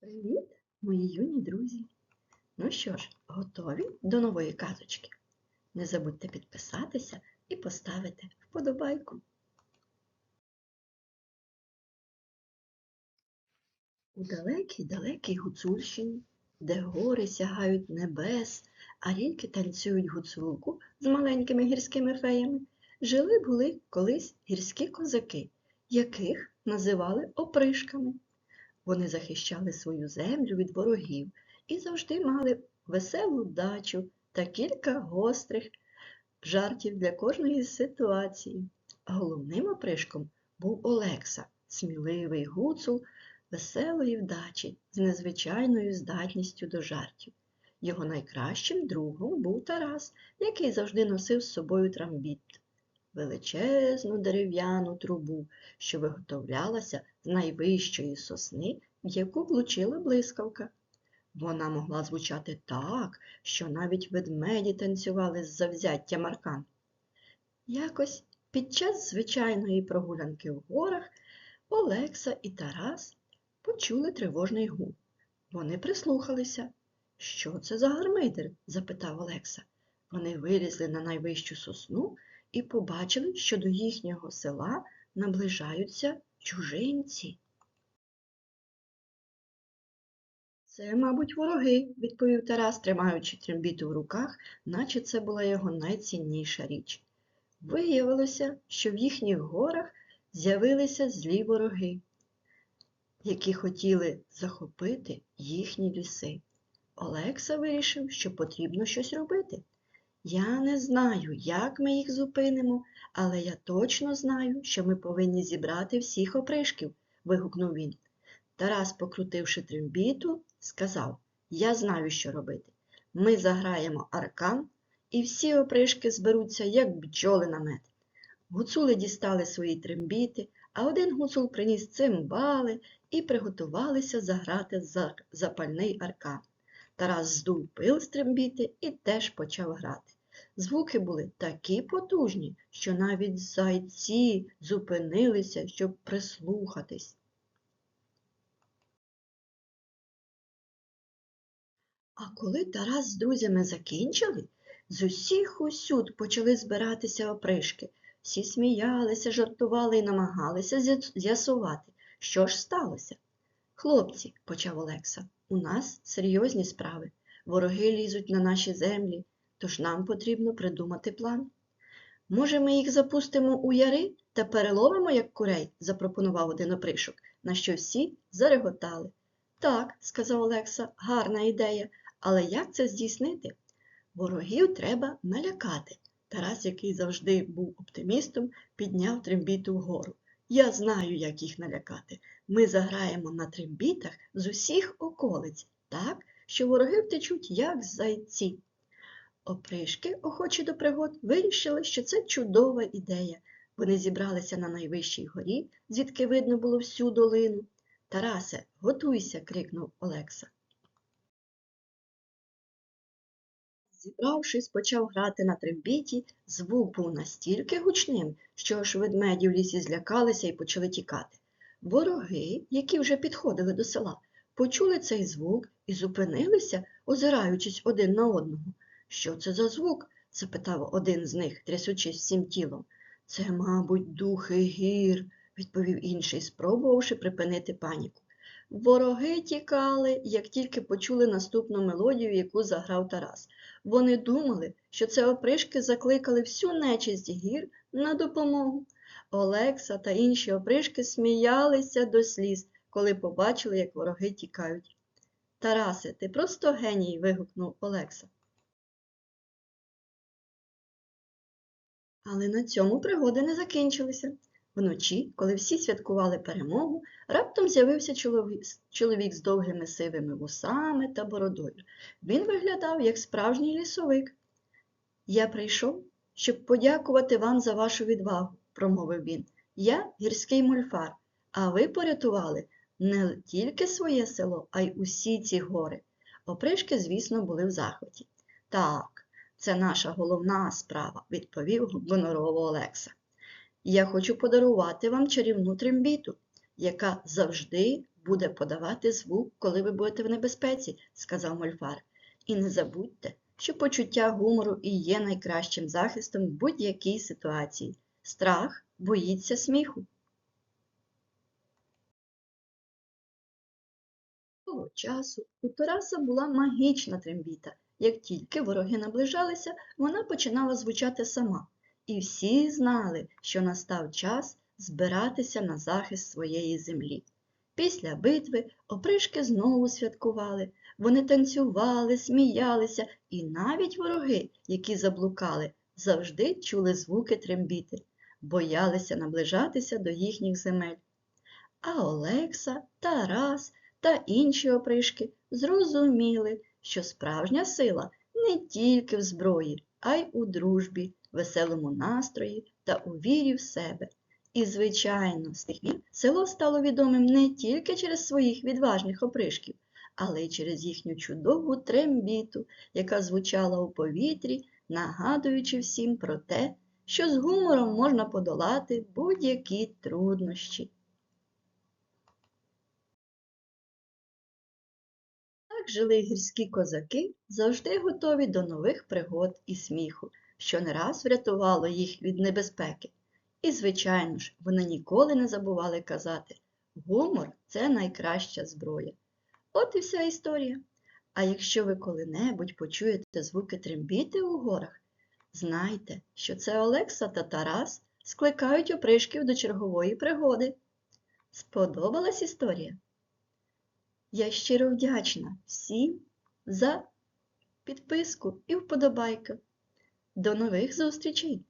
Привіт, мої юні друзі! Ну що ж, готові до нової казочки? Не забудьте підписатися і поставити вподобайку. У далекій далекій Гуцульщині, де гори сягають небес, а ріки танцюють гуцулку з маленькими гірськими феями, жили були колись гірські козаки, яких називали опришками. Вони захищали свою землю від ворогів і завжди мали веселу дачу та кілька гострих жартів для кожної ситуації. Головним опришком був Олекса, сміливий гуцул веселої вдачі з незвичайною здатністю до жартів. Його найкращим другом був Тарас, який завжди носив з собою трамбіт величезну дерев'яну трубу, що виготовлялася найвищої сосни, в яку влучила блискавка. Вона могла звучати так, що навіть ведмеді танцювали з завзяття маркан. Якось під час звичайної прогулянки в горах Олекса і Тарас почули тривожний гул. Вони прислухалися. Що це за гармидер? запитав Олекса. Вони вилізли на найвищу сосну і побачили, що до їхнього села наближаються чужинці. Це, мабуть, вороги, відповів Тарас, тримаючи трембіту в руках, наче це була його найцінніша річ. Виявилося, що в їхніх горах з'явилися злі вороги, які хотіли захопити їхні ліси. Олекса вирішив, що потрібно щось робити. Я не знаю, як ми їх зупинимо, але я точно знаю, що ми повинні зібрати всіх опришків, вигукнув він. Тарас, покрутивши трембіту, сказав Я знаю, що робити. Ми заграємо аркан, і всі опришки зберуться, як бджоли на мед. Гуцули дістали свої трембіти, а один гуцул приніс цимбали і приготувалися заграти запальний аркан. Тарас здув пил з і теж почав грати. Звуки були такі потужні, що навіть зайці зупинилися, щоб прислухатись. А коли Тарас з друзями закінчили, з усіх усюд почали збиратися опришки. Всі сміялися, жартували і намагалися з'ясувати, що ж сталося. Хлопці, почав Олекса, у нас серйозні справи. Вороги лізуть на наші землі, тож нам потрібно придумати план. Може, ми їх запустимо у яри та переловимо, як курей, запропонував один опришок, на що всі зареготали. Так, сказав Олекса, гарна ідея, але як це здійснити? Ворогів треба налякати. Тарас, який завжди був оптимістом, підняв трембіту вгору. Я знаю, як їх налякати. Ми заграємо на трембітах з усіх околиць, так, що вороги втечуть, як зайці. Опришки, охочі до пригод, вирішили, що це чудова ідея. Вони зібралися на найвищій горі, звідки видно було всю долину. Тарасе, готуйся, крикнув Олекса. Зібравшись, почав грати на трембіті, звук був настільки гучним, що аж ведмеді в лісі злякалися і почали тікати. Вороги, які вже підходили до села, почули цей звук і зупинилися, озираючись один на одного. Що це за звук? запитав один з них, трясучись всім тілом. Це, мабуть, духи гір, відповів інший, спробувавши припинити паніку. Вороги тікали, як тільки почули наступну мелодію, яку заграв Тарас. Вони думали, що це опришки закликали всю нечисть гір на допомогу. Олекса та інші опришки сміялися до сліз, коли побачили, як вороги тікають. Тарасе, ти просто геній. вигукнув Олекса. Але на цьому пригоди не закінчилися. Вночі, коли всі святкували перемогу, раптом з'явився чоловік, з довгими сивими вусами та бородою. Він виглядав як справжній лісовик. Я прийшов, щоб подякувати вам за вашу відвагу, промовив він. Я гірський мульфар, а ви порятували не тільки своє село, а й усі ці гори. Опришки, звісно, були в захваті. Так, це наша головна справа, відповів гонорово Олекса. Я хочу подарувати вам чарівну трембіту. яка завжди буде подавати звук, коли ви будете в небезпеці, сказав Мольфар. І не забудьте, що почуття гумору і є найкращим захистом в будь-якій ситуації. Страх боїться сміху. Того часу у Тараса була магічна трембіта. Як тільки вороги наближалися, вона починала звучати сама, і всі знали, що настав час збиратися на захист своєї землі. Після битви опришки знову святкували, вони танцювали, сміялися, і навіть вороги, які заблукали, завжди чули звуки трембіти, боялися наближатися до їхніх земель. А Олекса, Тарас та інші опришки зрозуміли, що справжня сила не тільки в зброї, а й у дружбі, веселому настрої та у вірі в себе. І, звичайно, з тих пір село стало відомим не тільки через своїх відважних опришків, але й через їхню чудову трембіту, яка звучала у повітрі, нагадуючи всім про те, що з гумором можна подолати будь-які труднощі. Так жили гірські козаки, завжди готові до нових пригод і сміху, що не раз врятувало їх від небезпеки. І, звичайно ж, вони ніколи не забували казати гумор це найкраща зброя. От і вся історія. А якщо ви коли-небудь почуєте звуки трембіти у горах, знайте, що це Олекса та Тарас скликають опришків до чергової пригоди. Сподобалась історія? Я щиро вдячна всім за підписку і вподобайку. До нових зустрічей!